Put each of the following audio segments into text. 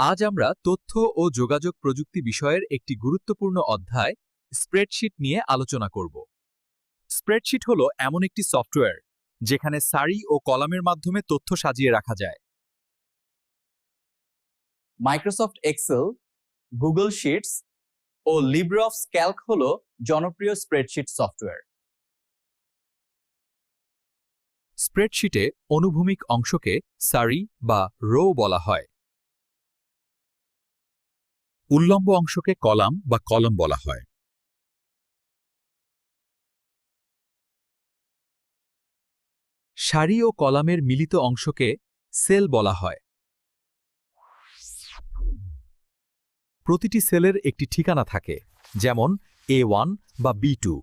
আজ আমরা তথ্য ও যোগাযোগ প্রযুক্তি বিষয়ের একটি গুরুত্বপূর্ণ অধ্যায় স্প্রেডশিট নিয়ে আলোচনা করব। স্প্রেডশিট হলো এমন একটি সফটওয়্যার যেখানে সারি ও কলামের মাধ্যমে তথ্য সাজিয়ে রাখা যায়। মাইক্রোসফট এক্সেল, গুগল শিটস ও লিব্রঅফিস ক্যালক হল জনপ্রিয় স্প্রেডশিট সফটওয়্যার। স্প্রেডশিটে অনুভূমিক অংশকে সারি বা রো বলা হয়। উল্লম্ব অংশকে কলাম বা কলম বলা হয়। সারি ও কলামের মিলিত অংশকে সেল বলা হয়। প্রতিটি সেলের একটি ঠিকানা থাকে, যেমন এ ওয়ান বা বি টু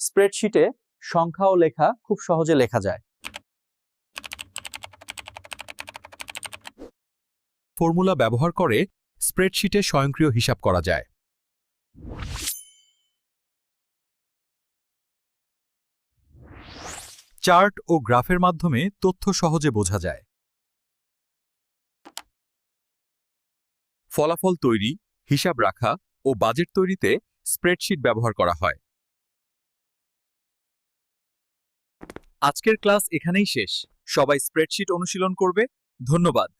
স্প্রেডশিটে সংখ্যা ও লেখা খুব সহজে লেখা যায়। ফর্মুলা ব্যবহার করে স্প্রেডশিটে স্বয়ংক্রিয় হিসাব করা যায়। চার্ট ও গ্রাফের মাধ্যমে তথ্য সহজে বোঝা যায়। ফলাফল তৈরি, হিসাব রাখা ও বাজেট তৈরিতে স্প্রেডশিট ব্যবহার করা হয়। আজকের ক্লাস এখানেই শেষ। সবাই স্প্রেডশিট অনুশীলন করবে। ধন্যবাদ।